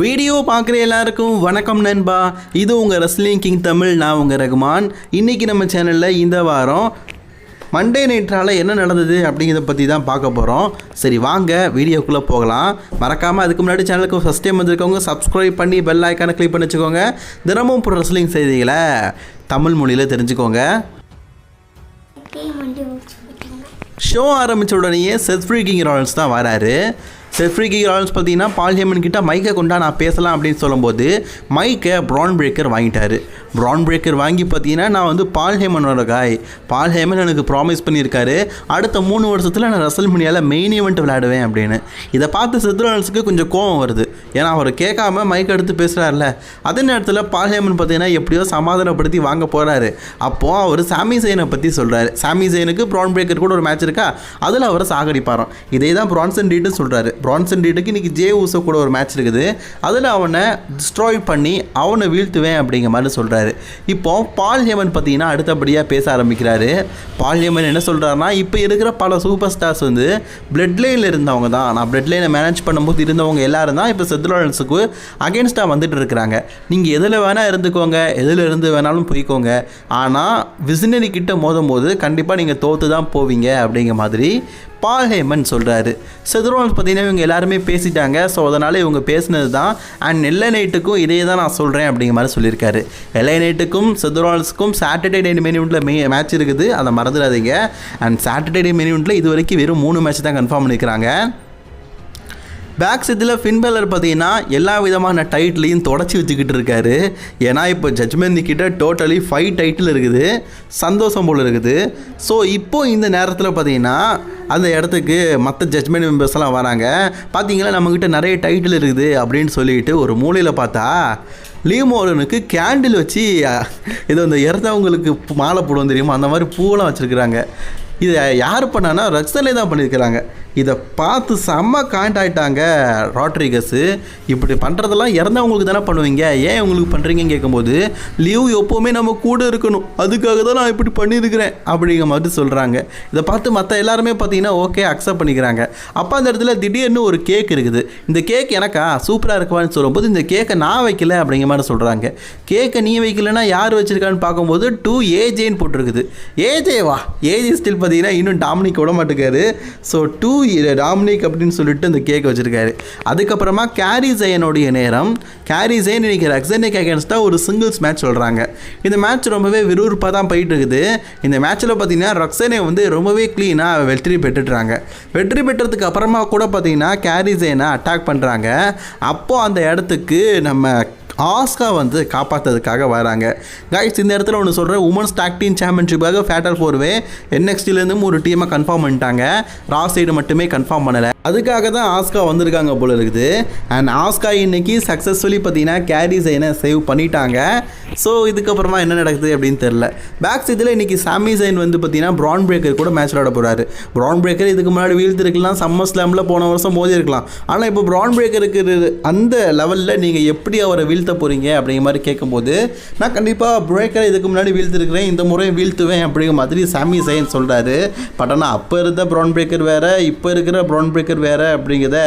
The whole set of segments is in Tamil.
வீடியோ பார்க்குற எல்லாருக்கும் வணக்கம் நண்பா. இது உங்கள் ரெஸ்லிங் கிங் தமிழ் நான் உங்கள் ரகுமான். இன்றைக்கி நம்ம சேனலில் இந்த வாரம் மண்டே நைட்ரால் என்ன நடந்தது அப்படிங்கிறத பற்றி தான் பார்க்க போகிறோம் சரி வாங்க வீடியோக்குள்ளே போகலாம். மறக்காமல் அதுக்கு முன்னாடி சேனலுக்கு ஃபஸ்ட் டைம் வந்திருக்கவங்க சப்ஸ்கிரைப் பண்ணி பெல் ஐக்கானை கிளிக் பண்ணி வச்சுக்கோங்க. தினமும் இப்போ ரெஸ்லிங் செய்திகளை தமிழ் மொழியில் தெரிஞ்சுக்கோங்க. ஷோ ஆரம்பித்த உடனேயே செத் கிங் ராயல்ஸ் தான் வராரு. செத் கிங் ராயல்ஸ் பார்த்தீங்கன்னா பால் ஹேமன் கிட்ட மைக்கை கொண்டா நான் பேசலாம் அப்படின்னு சொல்லும்போது மைக்கை ப்ரான் பிரேக்கர் வாங்கிட்டாரு. ப்ரான் பிரேக்கர் வாங்கி பார்த்தீங்கன்னா நான் வந்து பால் ஹேமனோட காய் பால் ஹேமன் எனக்கு ப்ராமிஸ் பண்ணியிருக்காரு. அடுத்த மூணு வருஷத்தில் நான் ரசல் மணியால் மெயின் ஈவெண்ட் விளையாடுவேன் அப்படின்னு. இதை பார்த்து செத் ராயல்ஸுக்கு கொஞ்சம் கோவம் வருது. ஏன்னா அவர் கேட்காம மைக் எடுத்து பேசுகிறாருல அதே நேரத்தில் பால் ஹேமன் பார்த்தீங்கன்னா எப்படியோ சமாதானப்படுத்தி வாங்க போகிறாரு அப்போது அவர் சாமி ஜெயினை பற்றி சொல்கிறாரு சாமி ஜெயினுக்கு ப்ரான் பிரேக்கர் கூட ஒரு மேட்ச் இருக்கா? அதில் அவரை சாகடிப்பாராம். இதே தான் பிரான்சன் டீட்டு சொல்கிறாரு பிரான்சன் டீட்டுக்கு இன்றைக்கி ஜே ஊசோ கூட ஒரு மேட்ச் இருக்குது. அதில் அவனை டிஸ்ட்ராய் பண்ணி அவனை வீழ்த்துவேன் அப்படிங்கிற மாதிரி சொல்கிறாரு இப்போ பால் ஹேமன் பார்த்தீங்கன்னா அடுத்தபடியாக பேச ஆரம்பிக்கிறாரு. பால் ஹேமன் என்ன சொல்கிறாருன்னா இப்போ இருக்கிற பல சூப்பர் ஸ்டார்ஸ் வந்து பிளட் லைனில் இருந்தவங்க தான். நான் பிளட் லைனை மேனேஜ் பண்ணும்போது இருந்தவங்க எல்லாரும் தான் இப்போ செத்துலன்ஸுக்கு அகேன்ஸ்டாக வந்துட்டு இருக்கிறாங்க. நீங்கள் எதில் வேணால் இருந்துக்கோங்க. எதில் இருந்து வேணாலும் போய்க்கோங்க. ஆனால் விசினரி கிட்ட மோதும் போது கண்டிப்பாக நீங்கள் தோற்று தான் போவீங்க அப்படிங்கிற மாதிரி பால் ஹேமன் சொல்கிறாரு செதுரோன் பார்த்தீங்கன்னா இவங்க எல்லாருமே பேசிட்டாங்க. ஸோ அதனால் இவங்க பேசினது தான் அண்ட் எல்லை நைட்டுக்கும் இதே தான் நான் சொல்கிறேன் அப்படிங்கிற மாதிரி சொல்லியிருக்காரு. எல்லை நைட்டுக்கும் செதுரோன்ஸுக்கும் சாட்டர்டே நைட் மெனியூட்டில் மே மேட்ச் இருக்குது. அதை மறந்துடாதீங்க. அண்ட் சாட்டர்டே மெனியூட்டில் இது வரைக்கும் வெறும் மூணு மேட்ச் தான் கன்ஃபார்ம் பண்ணிக்கிறாங்க பேக் இதில் ஃபின்பேலர் பார்த்தீங்கன்னா எல்லா விதமான டைட்டிலையும் தொடச்சி வச்சுக்கிட்டு இருக்காரு. ஏன்னா இப்போ ஜட்மெண்ட் கிட்ட டோட்டலி ஃபைவ் டைட்டில் இருக்குது. சந்தோஷம் போல் இருக்குது. ஸோ இப்போ இந்த நேரத்தில் பார்த்தீங்கன்னா அந்த இடத்துக்கு மற்ற ஜட்மெண்ட் மெம்பர்ஸ்லாம் வராங்க. பார்த்தீங்களா நம்மக்கிட்ட நிறைய டைட்டில் இருக்குது அப்படின்னு சொல்லிட்டு ஒரு மூலையில் பார்த்தா லீமோரனுக்கு கேண்டில் வச்சு இது அந்த இறந்தவங்களுக்கு மாலை போடுவோம் தெரியுமா? அந்த மாதிரி பூவெல்லாம் வச்சுருக்குறாங்க. இதை யார் பண்ணான்னா ரக்ஸலே தான் பண்ணியிருக்கிறாங்க. இதை பார்த்து செம்ம காண்ட் ஆகிட்டாங்க ராட்ரிகஸு. இப்படி பண்ணுறதெல்லாம் இறந்தவங்களுக்கு தானே பண்ணுவீங்க? ஏன் உங்களுக்கு பண்ணுறீங்கன்னு கேட்கும்போது லீவ் எப்போவுமே நம்ம கூட இருக்கணும். அதுக்காக தான் நான் இப்படி பண்ணியிருக்கிறேன். அப்படிங்கிற மாதிரி சொல்கிறாங்க இதை பார்த்து மற்ற எல்லாருமே பார்த்தீங்கன்னா ஓகே அக்செப்ட் பண்ணிக்கிறாங்க. அப்போ அந்த இடத்துல திடீர்னு ஒரு கேக் இருக்குது. இந்த கேக் எனக்கா? சூப்பராக இருக்குவான்னு சொல்லும்போது இந்த கேக்கை நான் வைக்கல அப்படிங்கிற மாதிரி சொல்கிறாங்க கேக்கை நீ வைக்கலன்னா யார் வச்சுருக்கான்னு பார்க்கும்போது டூ ஏஜேன்னு போட்டிருக்குது. ஏஜேவா ஏஜே ஸ்டில் பார்த்தீங்கன்னா இன்னும் டாமினிக் விட மாட்டேங்காரு ஸோ டூ டாமினிக் அப்படின்னு சொல்லிட்டு இந்த கேக் வச்சுருக்காரு. அதுக்கப்புறமா கேரி ஜெயனுடைய நேரம். கேரி ஜெயன் இன்னைக்கு ரக்ஸனிக் அகேன்ஸ்டாக ஒரு சிங்கிள்ஸ் மேட்ச் சொல்கிறாங்க இந்த மேட்ச் ரொம்பவே விறுவிறுப்பாக தான் போயிட்டு இருக்குது இந்த மேட்ச்சில் பார்த்தீங்கன்னா ரக்ஸனே வந்து ரொம்பவே க்ளீனாக வெற்றி பெற்றுட்றாங்க. வெற்றி பெற்றதுக்கு அப்புறமா கூட பார்த்தீங்கன்னா கேரி ஜெயனை அட்டாக் பண்ணுறாங்க அப்போது அந்த இடத்துக்கு நம்ம ஆஸ்கா வந்து காப்பாற்றுறதுக்காக வராங்க. கைஸ் இந்த இடத்துல ஒன்று சொல்கிறேன் உமன்ஸ் டாக் டீம் சாம்பியன்ஷிப்பாக ஃபேட்டல் ஃபோர்வே என்எக்ஸ்டிலேருந்தும் ஒரு டீமை கன்ஃபார்ம் பண்ணிட்டாங்க. ரா சைடு மட்டுமே கன்ஃபார்ம் பண்ணலை. அதுக்காக தான் ஆஸ்கா வந்திருக்காங்க போல இருக்குது. அண்ட் ஆஸ்கா இன்னைக்கு சக்ஸஸ்ஃபுல்லி பார்த்தீங்கன்னா கேரி சைனை சேவ் பண்ணிட்டாங்க. ஸோ இதுக்கப்புறமா என்ன நடக்குது அப்படின்னு தெரில பேக் சைடில் இன்றைக்கி சாமி சைன் வந்து பார்த்தீங்கன்னா ப்ரான் பிரேக்கர் கூட மேட்ச் விளாட போகிறாரு ப்ரான் பிரேக்கர் இதுக்கு முன்னாடி வீழ்த்திருக்கலாம் சம்மர் ஸ்லாமில் போன வருஷம் மோதி இருக்கலாம் ஆனால் இப்போ ப்ரான் பிரேக்கருக்கு அந்த லெவலில் நீங்கள் எப்படி அவரை வீழ்த்த போகிறீங்க அப்படிங்கிற மாதிரி கேட்கும்போது நான் கண்டிப்பாக பிரேக்கரை இதுக்கு முன்னாடி வீழ்த்திருக்கிறேன் இந்த முறையும் வீழ்த்துவேன் அப்படிங்கிற மாதிரி சாமி சைன் சொல்கிறாரு பட் ஆனால் அப்போ இருந்த ப்ரான் பிரேக்கர் வேறு இப்போ இருக்கிற ப்ரான் பிரேக்கர் வேறு அப்படிங்கிறத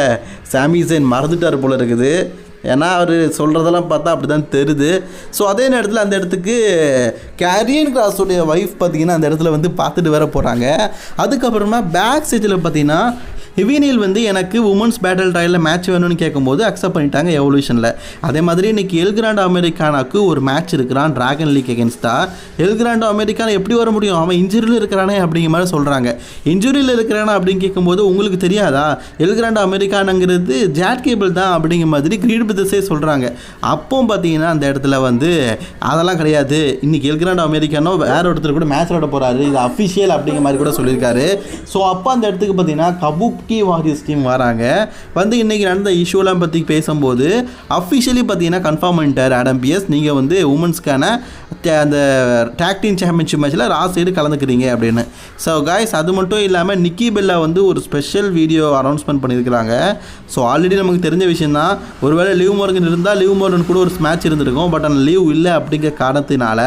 சாமி சைன் மறந்துட்டார் போல இருக்குது. ஏன்னா அவர் சொல்கிறதெல்லாம் பார்த்தா அப்படி தான் தெரியுது ஸோ அதே நேரத்தில் அந்த இடத்துக்கு கேரியன் கிராஸுடைய ஒய்ஃப் பார்த்தீங்கன்னா அந்த இடத்துல வந்து பார்த்துட்டு வர போகிறாங்க அதுக்கப்புறமா பேக் சைடில் பார்த்தீங்கன்னா ஹெவினியில் வந்து எனக்கு உமன்ஸ் பேட்டில் ட்ரையலில் மேட்ச் வேணும்னு கேட்கும்போது அக்செப்ட் பண்ணிட்டாங்க எவல்யூஷனில் அதே மாதிரி இன்னைக்கு எல்கிராண்ட் அமெரிக்கானாக்கு ஒரு மேட்ச் இருக்கிறான் Dragon Lee against El Grande Americano எப்படி வர முடியும்? அவன் இன்ஜுரியில் இருக்கிறானே அப்படிங்கிற மாதிரி சொல்கிறாங்க இன்ஜுரியில் இருக்கிறானா அப்படின்னு கேட்கும்போது உங்களுக்கு தெரியாதா? எல்கிராண்ட் அமெரிக்கானுங்கிறது ஜாட் கேபிள் தான் அப்படிங்கிற மாதிரி கிரீட் பிரதர்ஸே சொல்கிறாங்க அப்போ பார்த்தீங்கன்னா அந்த இடத்துல வந்து அதெல்லாம் கிடையாது. இன்னைக்கு எல்கிராண்ட் அமெரிக்கானோ வேற ஒருத்தர் கூட மேட்ச் விளாட போகிறாரு இது அஃபிஷியல் அப்படிங்கிற மாதிரி கூட சொல்லியிருக்காரு. ஸோ அப்போ அந்த இடத்துக்கு பார்த்தீங்கன்னா கபூக்கி வாரியர்ஸ் டீம் வராங்க. வந்து இன்றைக்கி நடந்த இஷ்யூலாம் பற்றி பேசும்போது அஃபிஷியலி பார்த்தீங்கன்னா கன்ஃபார்ம் பண்ணிட்டார் ஆடம் பிஎஸ் நீங்கள் வந்து உமன்ஸ்க்கான அந்த டேக் டீம் சாம்பியன்ஷிப் மேட்ச்சில் ரா சைடு கலந்துக்கிறீங்க அப்படின்னு. ஸோ காய்ஸ் அது மட்டும் இல்லாமல் நிக்கி பெல்லா வந்து ஒரு ஸ்பெஷல் வீடியோ அனௌன்ஸ்மெண்ட் பண்ணியிருக்கிறாங்க. ஸோ ஆல்ரெடி நமக்கு தெரிஞ்ச விஷயம் தான் ஒருவேளை லீவ் மோர்கன் இருந்தால் லீவ் மோர்கன் கூட ஒரு மேட்ச் இருந்திருக்கும். பட் ஆனால் லீவ் இல்லை அப்படிங்கிற காரணத்தினால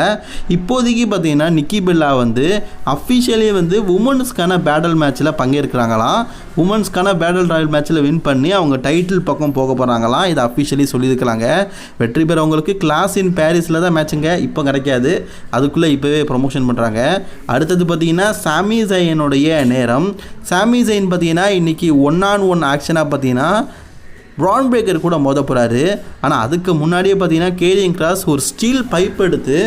இப்போதைக்கு பார்த்தீங்கன்னா நிக்கி பெல்லா வந்து அஃபிஷியலி வந்து உமன்ஸ்க்கான பேட்டல் மேட்ச்சில் பங்கேற்கிறாங்களாம். உமன்ஸ்க்கான பேட்டில் ராயல் மேட்ச்சில் வின் பண்ணி அவங்க டைட்டில் பக்கம் போக போகிறாங்களாம் இதை அஃபிஷியலி சொல்லியிருக்கலாங்க வெற்றி பெறவங்களுக்கு கிளாஸ் இன் பாரிஸில் தான் மேட்சுங்க இப்போ கிடைக்காது. அதுக்குள்ளே இப்போவே ப்ரொமோஷன் பண்ணுறாங்க அடுத்தது பார்த்தீங்கன்னா சாமி ஜெயனுடைய நேரம். சாமி ஜெயின் பார்த்தீங்கன்னா இன்றைக்கி ஒன் ஆன் ஒன் ஆக்ஷனாக பார்த்தீங்கன்னா ப்ரான் பிரேக்கர் கூட மோத போகிறாரு ஆனால் அதுக்கு முன்னாடியே பார்த்தீங்கன்னா கேரிங் கிராஸ் ஒரு ஸ்டீல் பைப் எடுத்து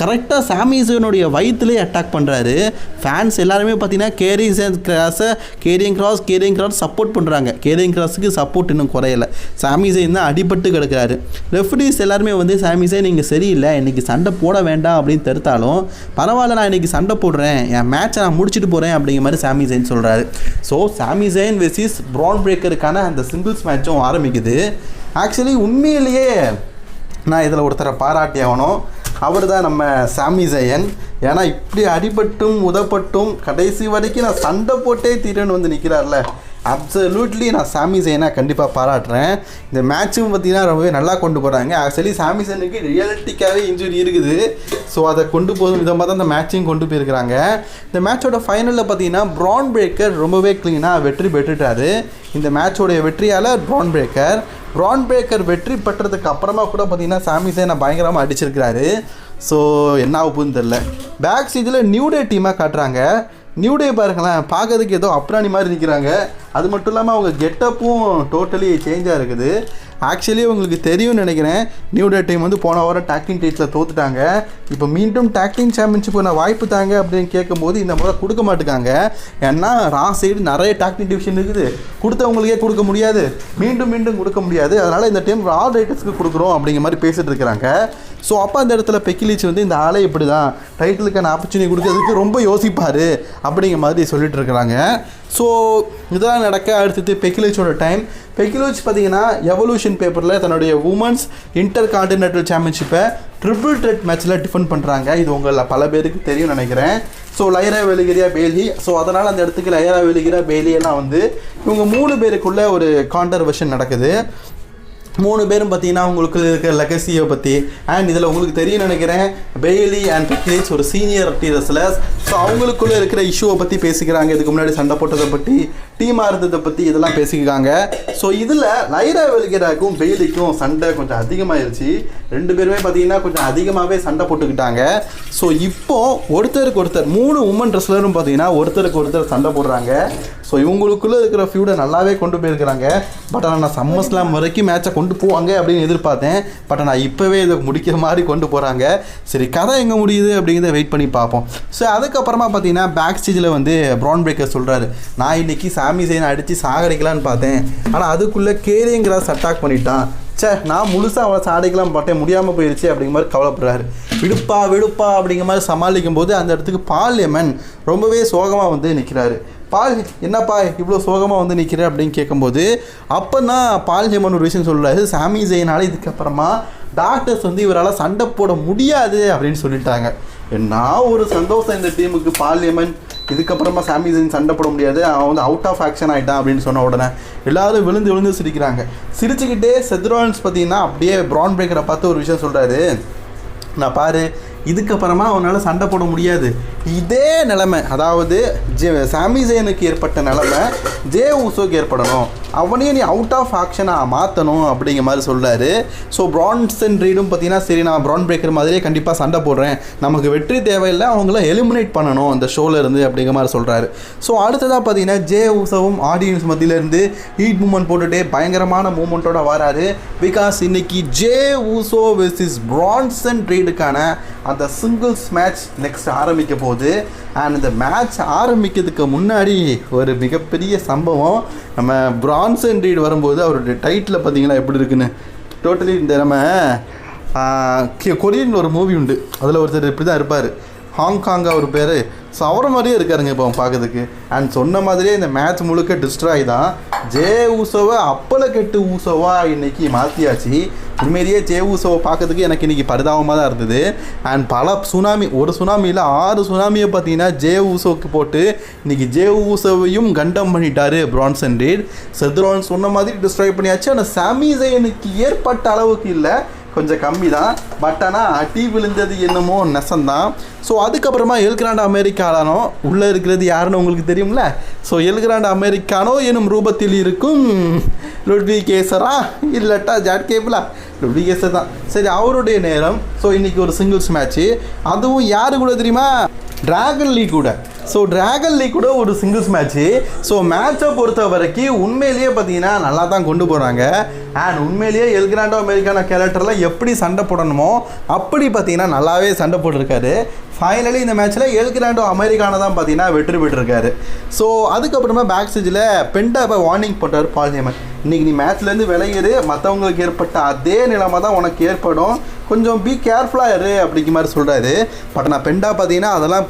கரெக்டாக சாமிசனுடைய வயிற்றுலேயே அட்டாக் பண்ணுறாரு ஃபேன்ஸ் எல்லாருமே பார்த்தீங்கன்னா Karrion கிராஸை Karrion Kross Karrion Kross support பண்ணுறாங்க கேரிங் கிராஸுக்கு சப்போர்ட் இன்னும் குறையலை. சாமிசைன் தான் அடிபட்டு கிடக்கிறாரு. ரெஃப்ரிஸ் எல்லாருமே வந்து சாமிசை நீங்கள் சரியில்லை. இன்றைக்கி சண்டை போட வேண்டாம் அப்படின்னு தடுத்தாலும் பரவாயில்ல நான் இன்றைக்கி சண்டை போடுறேன். என் மேட்சை நான் முடிச்சுட்டு போகிறேன் அப்படிங்கிற மாதிரி சாமி சொல்கிறாரு ஸோ சாமி ஜெயின் ப்ரான் பிரேக்கருக்கான அந்த சிங்கிள்ஸ் மேட்சும் ஆரம்பிக்குது. ஆக்சுவலி உண்மையிலேயே நான் இதில் ஒருத்தரை பாராட்டி ஆகணும். அவர் தான் நம்ம சாமி ஜெயன். ஏன்னா இப்படி அடிபட்டும் உதப்பட்டும் கடைசி வரைக்கும் நான் சண்டை போட்டே தீரன்னு வந்து நிற்கிறார்ல அப்சல்யூட்லி நான் சாமி ஜெயனை கண்டிப்பாக பாராட்டுறேன். இந்த மேட்சும் பார்த்தீங்கன்னா ரொம்பவே நல்லா கொண்டு போகிறாங்க ஆக்சுவலி சாமி ஜெயனுக்கு ரியாலிட்டிக்காகவே இன்ஜுரி இருக்குது. ஸோ அதை கொண்டு போதும் விதமாக தான் இந்த மேட்சையும் கொண்டு போயிருக்கிறாங்க. இந்த மேட்சோட ஃபைனலில் பார்த்தீங்கன்னா ப்ரான் பிரேக்கர் ரொம்பவே க்ளீனாக வெற்றி பெற்றுட்டாரு. இந்த மேட்சோடைய வெற்றியால் ப்ரான் பிரேக்கர் ப்ரான் பேக்கர் வெற்றி பெற்றதுக்கு அப்புறமா கூட பார்த்தீங்கன்னா சாமி சேனை பயங்கரமாக அடிச்சிருக்கிறாரு. ஸோ என்ன ஆகுதுன்னு தெரில பேக் ஸ்டேஜில் நியூ டே டீமாக காட்டுறாங்க. நியூ டே பாருங்களேன் பார்க்கறதுக்கு ஏதோ அப்ராணி மாதிரி நிற்கிறாங்க அது மட்டும் இல்லாமல் அவங்க கெட்டப்பும் டோட்டலி சேஞ்சாக இருக்குது. ஆக்சுவலி உங்களுக்கு தெரியும்னு நினைக்கிறேன் நியூ டே டீம் வந்து போன வாரம் டாக்டிங் டேட்ஸில் தோத்துட்டாங்க. இப்போ மீண்டும் டாக்டிங் சாம்பியன்ஷிப் நான் வாய்ப்பு தாங்க அப்படின்னு கேட்கும்போது இந்த முறை கொடுக்க மாட்டுக்காங்க. ஏன்னா ரா சைடு நிறைய டாக்டிங் டிவிஷன் இருக்குது. கொடுத்தவங்களுக்கே கொடுக்க முடியாது. மீண்டும் மீண்டும் கொடுக்க முடியாது. அதனால் இந்த டைம் ரா ரைட்டர்ஸ்க்கு கொடுக்குறோம் அப்படிங்கிற மாதிரி பேசிகிட்டு இருக்கிறாங்க. ஸோ அப்போ அந்த இடத்துல பெக்கிலிச் வந்து இந்த ஆளை இப்படி தான் டைட்டிலுக்கான ஆப்பர்ச்சுனிட்டி கொடுக்கறதுக்கு ரொம்ப யோசிப்பார் அப்படிங்கிற மாதிரி சொல்லிட்டு இருக்கிறாங்க. ஸோ இதெல்லாம் நடக்க அடுத்தது பெக்கிலிச்சோட டைம் பெக்கிலோச் பார்த்தீங்கன்னா எவல்யூஷன் பேப்பரில் தன்னுடைய உமன்ஸ் இன்டர் கான்டினென்டல் சாம்பியன்ஷிப்பை ட்ரிபிள் ட்ரெட் மேட்ச்சில் டிஃபெண்ட் பண்ணுறாங்க இது உங்களில் பல பேருக்கு தெரியும் நினைக்கிறேன். ஸோ லைரா வெலிகிரியா பேலி ஸோ அதனால் அந்த இடத்துக்கு லைரா வெலிகிரியா பேலி எல்லாம் வந்து இவங்க மூணு பேருக்குள்ள ஒரு கான்டர்வர்ஷன் நடக்குது. மூணு பேரும் பார்த்தீங்கன்னா உங்களுக்கு இருக்கிற லெகசியை பற்றி அண்ட் இதில் உங்களுக்கு தெரியும் நினைக்கிறேன். பெய்லி அண்ட் பெக்லேஸ் ஒரு சீனியர் ரெஸ்லர்ஸ் ஸோ அவங்களுக்குள்ளே இருக்கிற இஷ்யூவை பற்றி பேசிக்கிறாங்க. இதுக்கு முன்னாடி சண்டை போட்டதை பற்றி டீமாக இருந்ததை பற்றி இதெல்லாம் பேசிக்கிறாங்க. ஸோ இதில் லைரா வெல்கேராக்கும் பெய்லிக்கும் சண்டை கொஞ்சம் அதிகமாயிருச்சு. ரெண்டு பேருமே பார்த்தீங்கன்னா கொஞ்சம் அதிகமாகவே சண்டை போட்டுக்கிட்டாங்க. ஸோ இப்போ ஒருத்தருக்கு ஒருத்தர் மூணு உமன் ரெஸ்லரும் பார்த்தீங்கன்னா ஒருத்தருக்கு ஒருத்தர் சண்டை போடுறாங்க. ஸோ இவங்களுக்குள்ளே இருக்கிற ஃபியூடை நல்லாவே கொண்டு போயிருக்கிறாங்க. பட் ஆனால் நான் சம்மர் ஸ்லாம் வரைக்கும் மேட்சை கொண்டு போவாங்க அப்படின்னு எதிர்பார்த்தேன். பட் ஆனால் இப்போவே இதை முடிக்கிற மாதிரி கொண்டு போகிறாங்க சரி கதை எங்கே முடியுது அப்படிங்கிறத வெயிட் பண்ணி பார்ப்போம். ஸோ அதுக்கப்புறமா பார்த்தீங்கன்னா பேக் ஸ்டேஜில் வந்து ப்ரான் பிரேக்கர் சொல்கிறாரு நான் இன்னைக்கு சாமி சைனை அடித்து சாகடிக்கலான்னு பார்த்தேன். ஆனால் அதுக்குள்ளே கேரியங்கிராஸ் அட்டாக் பண்ணிட்டான். சே நான் முழுசாக அவளை சாடிக்கலாம் பார்த்தேன். முடியாமல் போயிடுச்சு அப்படிங்கிற மாதிரி கவலைப்படுறாரு. விடுப்பா விடுப்பா அப்படிங்கிற மாதிரி சமாளிக்கும் போது அந்த இடத்துக்கு பால்யமன் ரொம்பவே சோகமாக வந்து நிற்கிறாரு பால் என்னப்பா இவ்வளோ சோகமாக வந்து நிற்கிற அப்படின்னு கேட்கும்போது அப்போ தான் பால் ஹேமன் ஒரு விஷயம் சொல்கிறாரு சாமி ஜெயினால இதுக்கப்புறமா டாக்டர்ஸ் வந்து இவரால் சண்டை போட முடியாது அப்படின்னு சொல்லிட்டாங்க. என்ன ஒரு சந்தோஷம் இந்த டீமுக்கு பால்யமன் இதுக்கப்புறமா சாமி ஜெயின் சண்டை போட முடியாது அவன் வந்து அவுட் ஆஃப் ஆக்ஷன் ஆகிட்டான் அப்படின்னு சொன்ன உடனே எல்லாரும் விழுந்து விழுந்து சிரிக்கிறாங்க. சிரிச்சுக்கிட்டே செத்ரான்ஸ் பார்த்தீங்கன்னா அப்படியே ப்ரான் பிரேக்கரை பார்த்து ஒரு விஷயம் சொல்கிறாரு நான் பாரு இதுக்கப்புறமா அவனால் சண்டை போட முடியாது. இதே நிலமை அதாவது ஜே சாமி ஜெயனுக்கு ஏற்பட்ட நிலமை ஜே ஊசோக்கு ஏற்படணும். அவனையும் நீ அவுட் ஆஃப் ஆக்ஷனாக மாற்றணும் அப்படிங்கிற மாதிரி சொல்றாரு. ஸோ பிரான்சன் ரீடும் பார்த்தீங்கன்னா சரி நான் ப்ரான் பிரேக்கர் மாதிரியே கண்டிப்பாக சண்டை போடுறேன். நமக்கு வெற்றி தேவையில்லை அவங்கள எலிமினேட் பண்ணணும் அந்த ஷோலேருந்து அப்படிங்கிற மாதிரி சொல்கிறாரு ஸோ அடுத்ததாக பார்த்தீங்கன்னா ஜே ஊசவும் ஆடியன்ஸ் மத்தியிலேருந்து ஹீட் மூமெண்ட் போட்டுகிட்டே பயங்கரமான மூமெண்ட்டோட வராரு. பிகாஸ் இன்னைக்கு ஜே ஊசோ வெர்சஸ் பிரான்சன் ரீடுக்கான அந்த சிங்கிள்ஸ் மேட்ச் நெக்ஸ்ட் ஆரம்பிக்க போகுது. அண்ட் இந்த மேட்ச் ஆரம்பிக்கிறதுக்கு முன்னாடி ஒரு மிகப்பெரிய சம்பவம். நம்ம பிரான்சன் ரீட் வரும்போது அவருடைய டைட்டில் பார்த்தீங்கன்னா எப்படி இருக்குன்னு? டோட்டலி இந்த நம்ம கொரியன் ஒரு மூவி உண்டு. அதில் ஒருத்தர் இப்படி தான் இருப்பார் ஹாங்காங் அவர் பேர். ஸோ அவரை மாதிரியே இருக்காருங்க இப்போ அவன் பார்க்கறதுக்கு அண்ட் சொன்ன மாதிரியே இந்த மேட்ச் முழுக்க டிஸ்ட்ராய் தான் ஜே ஊசோவை அப்பளை கெட்டு ஊசோவா இன்னைக்கு மாற்றியாச்சு உண்மையிலேயே ஜே ஊசோவை பார்க்கறதுக்கு எனக்கு இன்னைக்கு பரிதாபமாக தான் இருந்தது. அண்ட் பல சுனாமி ஒரு சுனாமியில் ஆறு சுனாமியை பார்த்தீங்கன்னா ஜே ஊசோவுக்கு போட்டு இன்னைக்கு ஜே ஊசோவையும் கண்டம் பண்ணிட்டாரு பிரான்சன் ரீட் செத்ரோன் சொன்ன மாதிரி டிஸ்ட்ராய் பண்ணியாச்சு. ஆனால் சாமி ஜெயனுக்கு ஏற்பட்ட அளவுக்கு இல்லை. கொஞ்சம் கம்மி தான். பட் ஆனால் அடி விழுந்தது என்னமோ நெசந்தான். ஸோ அதுக்கப்புறமா எல்கிராண்ட் அமெரிக்கானோ உள்ளே இருக்கிறது யாருன்னு உங்களுக்கு தெரியும்ல? ஸோ எல்கிராண்ட் அமெரிக்கானோ எனும் ரூபத்தில் இருக்கும் லுட்வி கேசரா இல்லட்டா ஜாட் கேபிளா? லுட்வி கேசர் தான். சரி அவருடைய நேரம். ஸோ இன்றைக்கி ஒரு சிங்கிள்ஸ் மேட்ச்சு அதுவும் யாரு கூட தெரியுமா? டிராகன் லீக் கூட. ஸோ டிராகன் லீக் கூட ஒரு சிங்கிள்ஸ் மேட்ச்சு ஸோ மேட்சை பொறுத்த வரைக்கும் உண்மையிலேயே பார்த்தீங்கன்னா நல்லா தான் கொண்டு போகிறாங்க அண்ட் உண்மையிலேயே எல்கிராண்டோ அமெரிக்கான கேரக்டரில் எப்படி சண்டை போடணுமோ அப்படி பார்த்தீங்கன்னா நல்லாவே சண்டை போட்டிருக்காரு. ஃபைனலி இந்த மேட்ச்சில் எல்கிராண்டோ அமெரிக்கான தான் பார்த்தீங்கன்னா வெற்றி பெற்றிருக்காரு. ஸோ அதுக்கப்புறமா பேக் ஸ்டேஜில் பெண்டாவை வார்னிங் போட்டார் பால் ஹேமன் இன்றைக்கி நீ மேட்ச்லேருந்து விளையிரு மற்றவங்களுக்கு ஏற்பட்ட அதே நிலைமை தான் உனக்கு ஏற்படும். கொஞ்சம் பி கேர்ஃபுல்லாக இரு அப்படிங்கிற மாதிரி சொல்கிறாரு பட் நான் பெண்டா பார்த்தீங்கன்னா அதெல்லாம்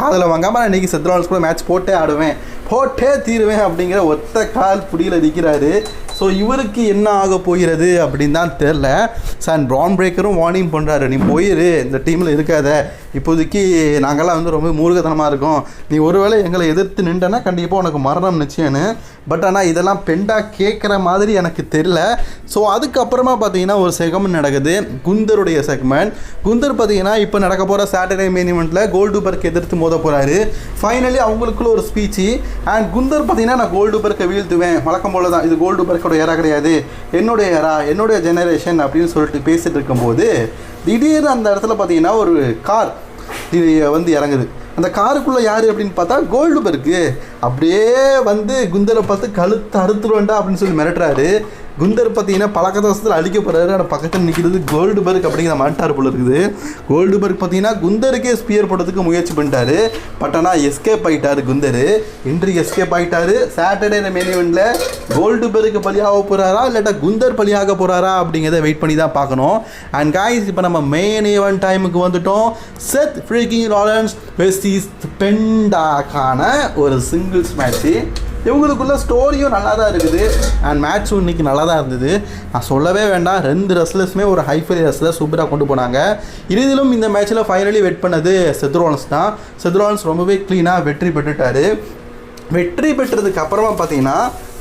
காதில் வாங்காமல் நான் இன்றைக்கி செத்ரால்ஸ் கூட மேட்ச் போட்டே ஆடுவேன். போட்டே தீருவேன் அப்படிங்கிற ஒத்த கால் புடியில் நிற்கிறாரு ஸோ இவருக்கு என்ன ஆக போகிறது அப்படின்னு தான் தெரில. சார் ப்ரான் பிரேக்கரும் வார்னிங் பண்ணுறாரு நீ போயிரு இந்த டீமில் இருக்காத. இப்போதைக்கு நாங்கள்லாம் வந்து ரொம்ப மூர்கதனமாக இருக்கோம். நீ ஒருவேளை எங்களை எதிர்த்து நின்றனா கண்டிப்பாக உனக்கு மரணம் நிச்சயம்னு. பட் ஆனால் இதெல்லாம் பெண்டாக கேட்குற மாதிரி எனக்கு தெரில ஸோ அதுக்கப்புறமா பார்த்தீங்கன்னா ஒரு செகமெண்ட் நடக்குது. குந்தருடைய செக்மெண்ட் குந்தர் பார்த்தீங்கன்னா இப்போ நடக்க போகிற சாட்டர்டே மேனிமெண்ட்டில் கோல்டு பர்க் எதிர்த்து மோத போகிறாரு ஃபைனலி அவங்களுக்குள்ள ஒரு ஸ்பீச்சு அண்ட் குந்தர் பார்த்தீங்கன்னா நான் கோல்டு பர்க்கை வீழ்த்துவேன். வழக்கம் போல தான். இது கோல்டு பர்க்கோட ஏரா கிடையாது. என்னுடைய ஏரா என்னுடைய ஜெனரேஷன் அப்படின்னு சொல்லிட்டு பேசிகிட்டு இருக்கும்போது திடீர்னு அந்த இடத்துல பார்த்தீங்கன்னா ஒரு கார் இது வந்து இறங்குது. அந்த காருக்குள்ளே யார் அப்படின்னு பார்த்தா கோல்டு பர்க்கு அப்படியே வந்து குந்தரை பார்த்து கழுத்து அறுத்துருவேண்டா அப்படின்னு சொல்லி மிரட்டுறாரு. குந்தர் பார்த்தீங்கன்னா பழக்கதோசத்தில் அழிக்க போகிறாரு ஆனால் பக்கத்தில் நிற்கிறது கோல்டு பர்க் அப்படிங்கிற மாட்டார் போல இருக்குது. கோல்டு பர்க் பார்த்தீங்கன்னா குந்தருக்கே ஸ்பியர் போடுறதுக்கு முயற்சி பண்ணிட்டாரு. பட் ஆனால் எஸ்கேப் ஆகிட்டாரு குந்தர். இன்று எஸ்கேப் ஆகிட்டாரு சாட்டர்டே மெயின் இவெண்ட்டில் கோல்டு பர்க்கு பலியாக போகிறாரா இல்லாட்டா குந்தர் பலியாக போகிறாரா அப்படிங்கிறத வெயிட் பண்ணி தான் பார்க்கணும். அண்ட் காய்ஸ் இப்போ நம்ம மெயின் ஈவெண்ட் டைமுக்கு வந்துட்டோம். செத் ஃப்ரீக்கிங் ராலன்ஸ் வெஸ்டிஸ் பெண்டாக்கான ஒரு சிங்கிள்ஸ் மேட்ச்சு இவங்களுக்குள்ள ஸ்டோரியும் நல்லா தான் இருக்குது. அண்ட் மேட்ச்சும் இன்னைக்கு நல்லா தான் இருந்தது. நான் சொல்லவே வேண்டாம். ரெண்டு ரெஸ்லர்ஸுமே ஒரு ஹைஃபை ரெஸ்லர் சூப்பராக கொண்டு போனாங்க. இறுதியிலும் இந்த மேட்ச்சில் ஃபைனலி வெட் பண்ணது செத்ரோன்ஸ் தான். செத்ரோன்ஸ் ரொம்பவே க்ளீனாக வெற்றி பெற்றுட்டாரு. வெற்றி பெற்றதுக்கு அப்புறமா பார்த்தீங்கன்னா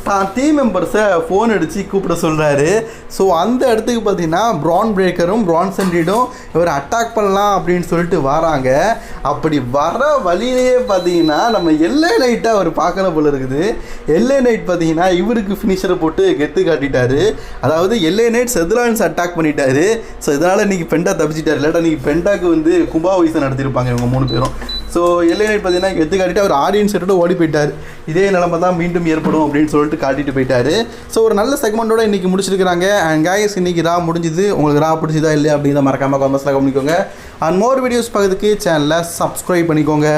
தான் டீம் மெம்பர்ஸை ஃபோன் அடித்து கூப்பிட சொல்கிறாரு ஸோ அந்த இடத்துக்கு பார்த்தீங்கன்னா ப்ரான் பிரேக்கரும் ப்ரான் சென்டிடும் இவர் அட்டாக் பண்ணலாம் அப்படின்னு சொல்லிட்டு வராங்க. அப்படி வர வழியிலேயே பார்த்தீங்கன்னா நம்ம எல்ஏ நைட்டை அவர் பார்க்கல போல இருக்குது. எல்ஏ நைட் பார்த்தீங்கன்னா இவருக்கு ஃபினிஷரை போட்டு கெத்து காட்டிட்டாரு. அதாவது LA Knight Seth Rollins attack பண்ணிட்டாரு. ஸோ இதனால் இன்னைக்கு பெண்டா தப்பிச்சிட்டார். இல்லாட்டா இன்றைக்கி பெண்டாக்கு வந்து கும்பாபிஷேகம் நடத்தியிருப்பாங்க இவங்க மூணு பேரும். ஸோ எல்ஏ பார்த்தீங்கன்னா எது காட்டிட்டு அவர் ஆடியன்ஸ் எடுத்து ஓடி போயிட்டார். இதே நிலம தான் மீண்டும் ஏற்படும் அப்படின்னு சொல்லிட்டு காட்டிட்டு போயிட்டாரு. ஸோ ஒரு நல்ல செக்மெண்ட்டோட இன்றைக்கி முடிச்சிருக்கிறாங்க. அண்ட் காய்ஸ் இன்னைக்கு ரா முடிஞ்சுது. உங்களுக்கு ரா பிடிச்சதா இல்லையா அப்படிங்கிறத மறக்காமல் கமெண்ட்ஸில் கவனிக்கோங்க. அண்ட் மோர் வீடியோஸ் பார்க்கறதுக்கு சேனலை சப்ஸ்கிரைப் பண்ணிக்கோங்க.